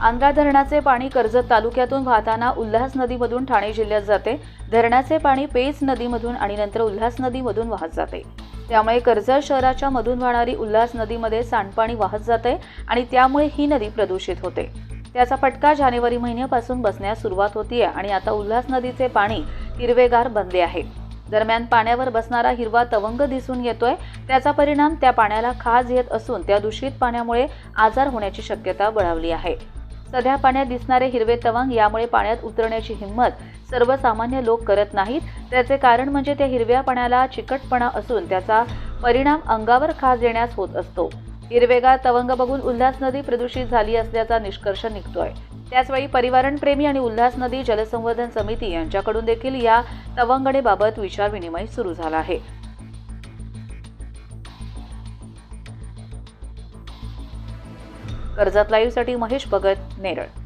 आंध्रा धरणाचे पाणी कर्जत तालुक्यातून वाहताना उल्हास नदीमधून ठाणे जिल्ह्यात जाते. धरणाचे पाणी पेज नदीमधून आणि नंतर उल्हास नदीमधून वाहत जाते. त्यामुळे कर्जत शहराच्या मधून वाहणारी उल्हास नदीमध्ये सांडपाणी वाहत जाते आणि त्यामुळे ही नदी प्रदूषित होते. त्याचा फटका जानेवारी महिन्यापासून बसण्यास सुरुवात होतीये आणि आता उल्हास नदीचे पाणी हिरवेगार बनले आहे. दरम्यान पाण्यावर बसणारा हिरवा तवंग दिसून येतोय. त्याचा परिणाम त्या पाण्याला खाज येत असून त्या दूषित पाण्यामुळे आजार होण्याची शक्यता बळावली आहे. सध्या पाण्यात दिसणारे हिरवे तवंग यामुळे पाण्यात उतरण्याची हिंमत सर्वसामान्य लोक करत नाहीत. त्याचे कारण म्हणजे त्या हिरव्या पाण्याला चिकटपणा असून त्याचा परिणाम अंगावर खाज येण्यास होत असतो. हिरवेगार तवंग बघून उल्हास नदी प्रदूषित झाली असल्याचा निष्कर्ष निघतोय. त्याचवेळी परिवारण प्रेमी आणि उल्हास नदी जलसंवर्धन समिती यांच्याकडून देखील या तवंगणेबाबत विचारविनिमय सुरू झाला आहे. कर्जत लाईव्हसाठी महेश भगत नेरळ.